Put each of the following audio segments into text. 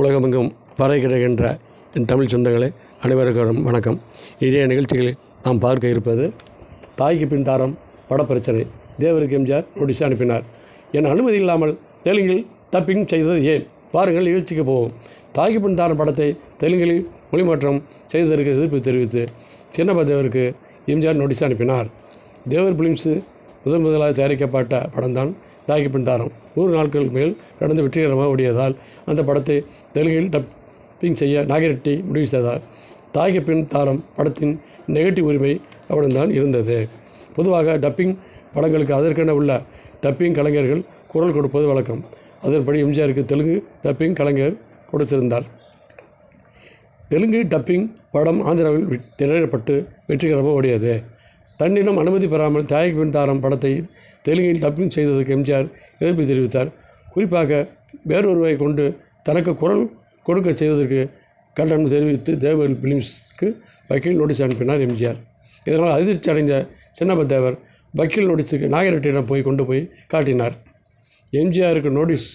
உலகமெங்கும் பறை கிடக்கின்ற என் தமிழ் சொந்தங்களே அனைவருக்கும் வணக்கம். இன்றைய நிகழ்ச்சிகளில் நாம் பார்க்க இருப்பது தாய்க்கு பின் தாரம் படப்பிரச்சனை. தேவருக்கு எம்ஜிஆர் நோட்டீஸ் அனுப்பினார். என் அனுமதி இல்லாமல் தெலுங்கில் டப்பிங் செய்தது ஏன்? பாருங்கள் நிகழ்ச்சிக்கு போவோம். தாய்க்கு பின் தாரம் படத்தை தெலுங்கில் மொழிமாற்றம் செய்ததற்கு எதிர்ப்பு தெரிவித்து சின்னப்ப தேவருக்கு எம்ஜிஆர் நோட்டீஸ் அனுப்பினார். தேவர் பிலிம்ஸு முதன் முதலாக தயாரிக்கப்பட்ட படம்தான் தாய்க்கு பின் தாரம் நூறு நாட்களுக்கு மேல் நடந்து வெற்றிகரமாக ஓடியதால் அந்த படத்தை தெலுங்கில் டப்பிங் செய்ய நாகிரெட்டி முடிவு செய்தார். தாய்க்கு பின் தாரம் படத்தின் நெகட்டிவ் உரிமை அவனிடம் இருந்தது. பொதுவாக டப்பிங் படங்களுக்கு அதற்கென உள்ள டப்பிங் கலைஞர்கள் குரல் கொடுப்பது வழக்கம். அதன்படி எம்ஜிஆருக்கு தெலுங்கு டப்பிங் கலைஞர் கொடுத்திருந்தார். தெலுங்கு டப்பிங் படம் ஆந்திராவில் திரையிடப்பட்டு வெற்றிகரமாக ஓடியது. தன்னிடம் அனுமதி பெறாமல் தாயக் பின் தாரம் படத்தை தெலுங்கில் டப்பிங் செய்ததற்கு எம்ஜிஆர் எதிர்ப்பு தெரிவித்தார். குறிப்பாக வேறொருவரை கொண்டு தனக்கு குரல் கொடுக்க செய்வதற்கு கண்டனம் தெரிவித்து தேவர் பிலிம்ஸ்க்கு வக்கீல் நோட்டீஸ் அனுப்பினார் எம்ஜிஆர். இதனால் அதிர்ச்சி அடைந்த சின்னப்ப தேவர் வக்கீல் நோட்டீஸுக்கு நாகரெட்டியிடம் போய் கொண்டு போய் காட்டினார். எம்ஜிஆருக்கு நோட்டீஸ்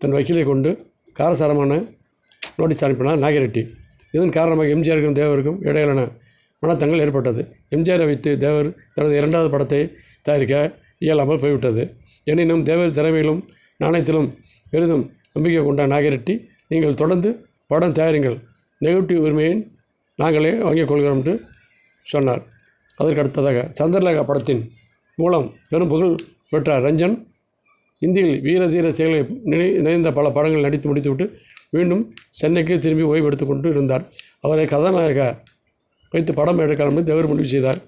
தன் வக்கீலை கொண்டு காரசாரமான நோட்டீஸ் அனுப்பினார் நாகிரெட்டி. இதன் காரணமாக எம்ஜிஆருக்கும் தேவருக்கும் இடையிலான மனத்தங்கள் ஏற்பட்டது. எம்ஜிஆரை வைத்து தேவர் தனது இரண்டாவது படத்தை தயாரிக்க இயலாமல் போய்விட்டது. எனினும் தேவர் திறமையிலும் நாணயத்திலும் பெரிதும் நம்பிக்கை கொண்ட நாகிரெட்டி நீங்கள் தொடர்ந்து படம் தயாரிங்கள். நெகட்டிவ் உரிமையை நாங்களே வாங்கிக் கொள்கிறோம் என்று சொன்னார். அதற்கு அடுத்ததாக சந்திரலேகா படத்தின் மூலம் பெரும் புகழ் பெற்ற ரஞ்சன் இந்தியில் வீர தீர செயலை நினை நினைந்த பல படங்கள் நடித்து முடித்துவிட்டு மீண்டும் சென்னைக்கு திரும்பி ஓய்வெடுத்து கொண்டு இருந்தார். அவரை கதாநாயக வைத்து படம் எடுக்கலாம் என்று தேவர் முடிவு செய்தார்.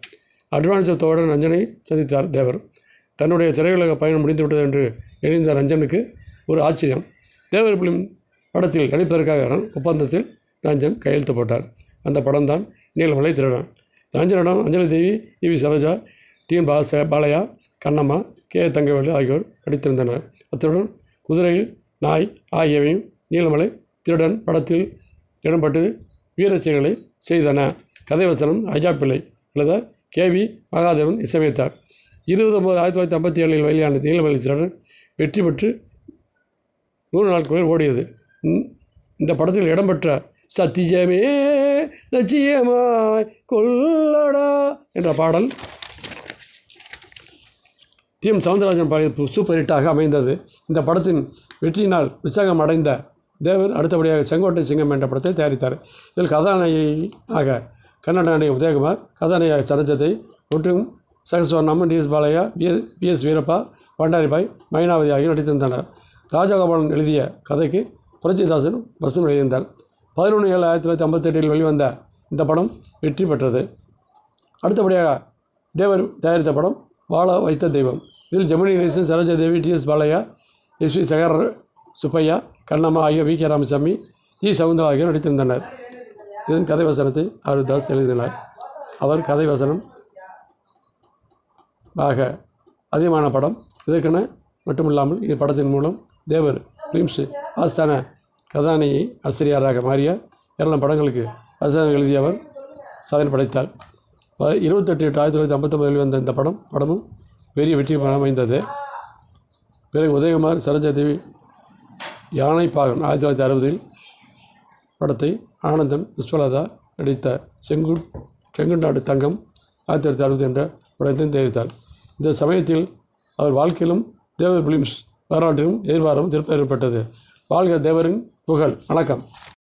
அட்வான்ஸத்தோடு ரஞ்சனை சந்தித்தார் தேவர். தன்னுடைய திரையுலக பயணம் முடிந்துவிட்டது என்று எழுந்த ரஞ்சனுக்கு ஒரு ஆச்சரியம். தேவர் பிலிம் படத்தில் நடிப்பதற்காக ஒப்பந்தத்தில் ரஞ்சன் கையெழுத்து போட்டார். அந்த படம் தான் Neelamalai Thirudan. ரஞ்சனிடம் Anjali Devi T V. Saroja T. N. பாச பாலையா கண்ணம்மா கே. தங்கவேலு ஆகியோர் நடித்திருந்தனர். அத்துடன் குதிரையில் நாய் ஆகியவையும் நீலமலை திருடன் படத்தில் இடம்பெற்று வீரச்செயல்களை செய்தன. கதை வசனம் ஐயா பிள்ளை எழுத கே வி மகாதேவன் இசையமைத்தார். இருபது ஒன்பது ஆயிரத்தி தொள்ளாயிரத்தி ஐம்பத்தி ஏழில் வெளியான நீலமலை திருடன் வெற்றி பெற்று நூறு நாட்களில் ஓடியது. இந்த- படத்தில் இடம்பெற்ற சத்தியமே லட்சியமாய் கொல்லடா என்ற பாடல் டி. எம். சவுந்தரராஜன் பாடிய சூப்பர் ஹிட்டாக அமைந்தது. இந்த படத்தின் வெற்றியினால் உற்சாகம் அடைந்த தேவர் அடுத்தபடியாக செங்கோட்டை சிங்கம் என்ற படத்தை தயாரித்தார். இதில் கதாநாயகியாக கன்னட நடிகர் உதயகுமார் கதாநாயக சரஜத்தை மற்றும் சகஸ்வர்ணம் T S Balaiah P S P S Veerappa Pandaribai Mynavathi ஆகியோர் நடித்திருந்தனர். ராஜகோபாலன் எழுதிய கதைக்கு புரட்சிதாசன் வசனம் எழுதியிருந்தார். பதினொன்று ஏழு ஆயிரத்தி தொள்ளாயிரத்தி ஐம்பத்தெட்டில் வெளிவந்த இந்த படம் வெற்றி பெற்றது. அடுத்தபடியாக தேவர் தயாரித்த படம் வாழ வைத்த தெய்வம். இதில் Gemini Ganesan Saroja Devi T S Balaiah S V சகர் சுப்பையா கண்ணம்மா ஆகிய வி கே ராமசாமி ஜி சவுந்தா ஆகியோர் நடித்திருந்தனர். இதன் கதை வசனத்தை அருதாஸ் தாஸ் எழுதினார். அவர் கதை வசனம் ஆக அதிகமான படம். இதற்கென மட்டுமில்லாமல் இந்த படத்தின் மூலம் தேவர் ஃபிலிம்ஸ் ஆஸ்தான கதாநாயகி ஆசிரியராக மாறிய ஏராளம் படங்களுக்கு வசனம் எழுதியவர் சாதனை படைத்தார். இருபத்தெட்டு எட்டு ஆயிரத்தி தொள்ளாயிரத்தி ஐம்பத்தொம்பதில் வந்த இந்த படம் படமும் பெரிய வெற்றி படம் அமைந்தது. பிறகு உதயகுமார் சரோஜாதேவி யானைப்பாகன் யானை பாகன் ஆயிரத்தி தொள்ளாயிரத்தி அறுபதில் படத்தை ஆனந்தன் விஸ்வலதா நடித்த செங்கு செங்குநாடு தங்கம் ஆயிரத்தி தொள்ளாயிரத்தி அறுபது என்ற படத்தை தெரிவித்தார் இந்த சமயத்தில் அவர் வாழ்க்கையிலும் தேவர் பிலிம்ஸ் வரலாற்றிலும் எதிர்பாரும் திருப்ப ஏற்பட்டது. வாழ்க தேவரின் புகழ். வணக்கம்.